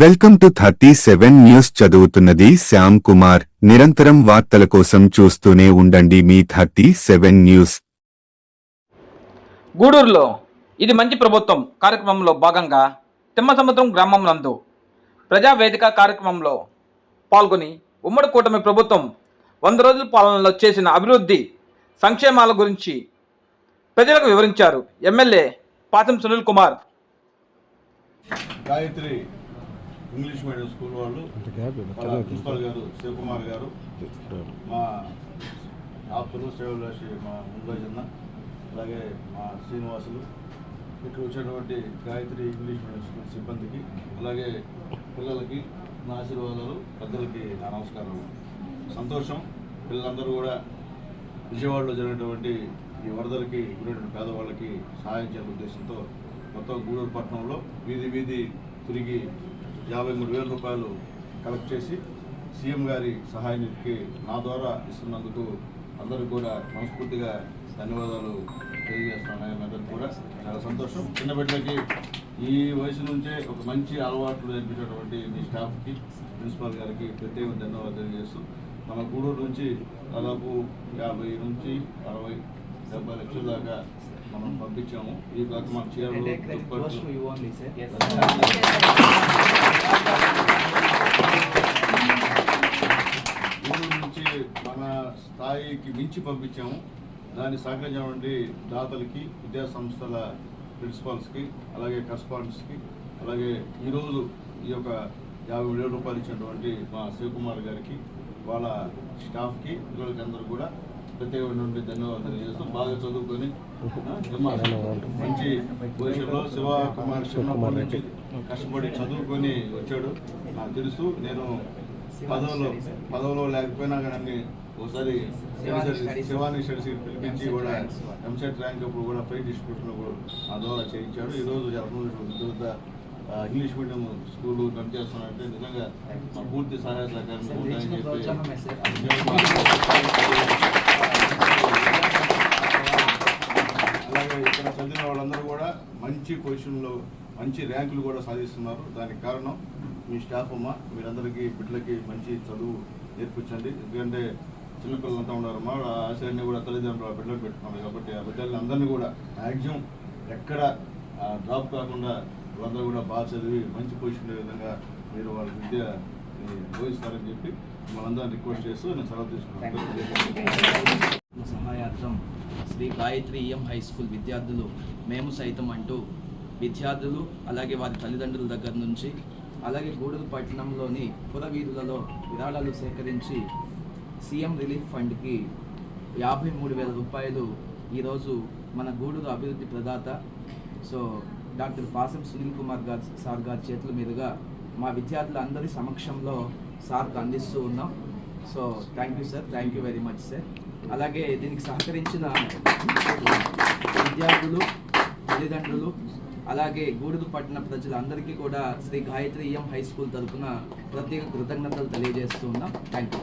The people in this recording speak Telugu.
Welcome to thirty seven news Shyam Shyam Kumar. నిరంతరం వార్తల కోసం చూస్తూనే ఉండండి మీ థర్టీ సెవెన్ న్యూస్. గూడూరులో ఇది మంచి ప్రభుత్వం కార్యక్రమంలో భాగంగా తిమ్మసముద్రం గ్రామం నందు ప్రజావేదిక కార్యక్రమంలో పాల్గొని ఉమ్మడి కూటమి ప్రభుత్వం వంద రోజుల పాలనలో చేసిన అభివృద్ధి సంక్షేమాల గురించి ప్రజలకు వివరించారు MLA Patham Sunil Kumar. Gayatri English medium school వాళ్ళు ప్రిన్సిపల్ గారు శివకుమార్ గారు మా ఆప్తులు శ్రేవులాషి మా ముందజన్న అలాగే మా శ్రీనివాసులు ఇక్కడ వచ్చినటువంటి గాయత్రి ఇంగ్లీష్ మీడియం స్కూల్ సిబ్బందికి అలాగే పిల్లలకి నా ఆశీర్వాదాలు పెద్దలకి నా నమస్కారాలు. సంతోషం పిల్లలందరూ కూడా విజయవాడలో జరిగినటువంటి ఈ వరదలకి గురైనటువంటి పేదవాళ్ళకి సహాయం చేయాలనే ఉద్దేశంతో మొత్తం గూడూరు పట్టణంలో వీధి వీధి తిరిగి యాభై మూడు వేల రూపాయలు కలెక్ట్ చేసి సీఎం గారి సహాయ నిధికి నా ద్వారా ఇస్తున్నందుకు అందరూ కూడా మనస్ఫూర్తిగా ధన్యవాదాలు తెలియజేస్తున్నాను. కూడా చాలా సంతోషం. చిన్న ఈ వయసు నుంచే ఒక మంచి అలవాట్లు నేర్పించినటువంటి మీ స్టాఫ్కి ప్రిన్సిపాల్ గారికి ప్రత్యేక ధన్యవాదాలు తెలియజేస్తూ మన గూడూరు నుంచి దాదాపు యాభై నుంచి అరవై డెబ్బై లక్షల దాకా మనం పంపించాము. ఈ కాక మన నుంచి మన స్థాయికి మించి పంపించాము. దాన్ని సహకరించినటువంటి దాతలకి విద్యా సంస్థల ప్రిన్సిపాల్స్కి అలాగే కరస్పాండెంట్స్కి అలాగే ఈరోజు ఈ యొక్క యాభై వేల రూపాయలు ఇచ్చినటువంటి మా శివకుమార్ గారికి వాళ్ళ స్టాఫ్కి పిల్లలకి అందరూ కూడా ప్రత్యేకమైనటువంటి ధన్యవాదాలు. తెలియజేస్తూ బాగా చదువుకొని మంచి భవిష్యత్తులో శివ కుమార్ చిన్నప్పటి నుంచి కష్టపడి చదువుకొని వచ్చాడు. నాకు తెలుసు నేను పదవులో పదవులో లేకపోయినా కానీ ఒకసారి శివాని స్టడీస్ పిలిపించి కూడా ఎంసెట్ ర్యాంక్ అప్పుడు కూడా ఫ్రీ డిస్ట్రిబ్యూషన్ కూడా ఆ ద్వారా చేయించాడు ఈరోజు జరుగుతున్న ఇంగ్లీష్ మీడియం స్కూల్ రన్ చేస్తున్నారంటే నిజంగా మా పూర్తి సహాయ సహకారం ఉంటాయని అలాగే ఇక్కడ చదివిన వాళ్ళందరూ కూడా మంచి పొజిషన్లో మంచి ర్యాంకులు కూడా సాధిస్తున్నారు. దానికి కారణం మీ స్టాఫ్ అమ్మ. మీరందరికీ బిడ్డలకి మంచి చదువు నేర్పించండి. ఎందుకంటే చిన్నపిల్లలంతా ఉన్నారమ్మా వాళ్ళ ఆశయాన్ని కూడా తల్లిదండ్రులు ఆ బిడ్డలు పెట్టుకున్నారు కాబట్టి ఆ బిడ్డల్ని అందరినీ కూడా మ్యాక్సిమం ఎక్కడ డ్రాప్ కాకుండా వాళ్ళందరూ కూడా బాగా చదివి మంచి పొజిషన్ విధంగా మీరు వాళ్ళ విద్య బోధిస్తారని చెప్పి మనందరినీ రిక్వెస్ట్ చేస్తూ నేను సెలవు తీసుకున్నాను సహాయార్థం Shri Gayatri EM high school విద్యార్థులు మేము సైతం అంటూ విద్యార్థులు అలాగే వారి తల్లిదండ్రుల దగ్గర నుంచి అలాగే గూడూరు పట్టణంలోని పురవీధులలో విరాళాలు సేకరించి సీఎం రిలీఫ్ ఫండ్కి యాభై మూడు వేల రూపాయలు ఈరోజు మన గూడూరు అభివృద్ధి ప్రదాత సో డాక్టర్ పాసం సునీల్ కుమార్ గారు సార్ గారి చేతుల మీదుగా మా విద్యార్థులందరి సమక్షంలో సార్కు అందిస్తూ ఉన్నాం. So thank you sir thank you very much sir అలాగే దీనికి సహకరించిన విద్యార్థులు తల్లిదండ్రులు అలాగే గూడూరు పట్టణ ప్రజలందరికీ కూడా Shri Gayatri EM high school తరఫున ప్రత్యేక కృతజ్ఞతలు తెలియజేస్తూ ఉన్నాం. Thank you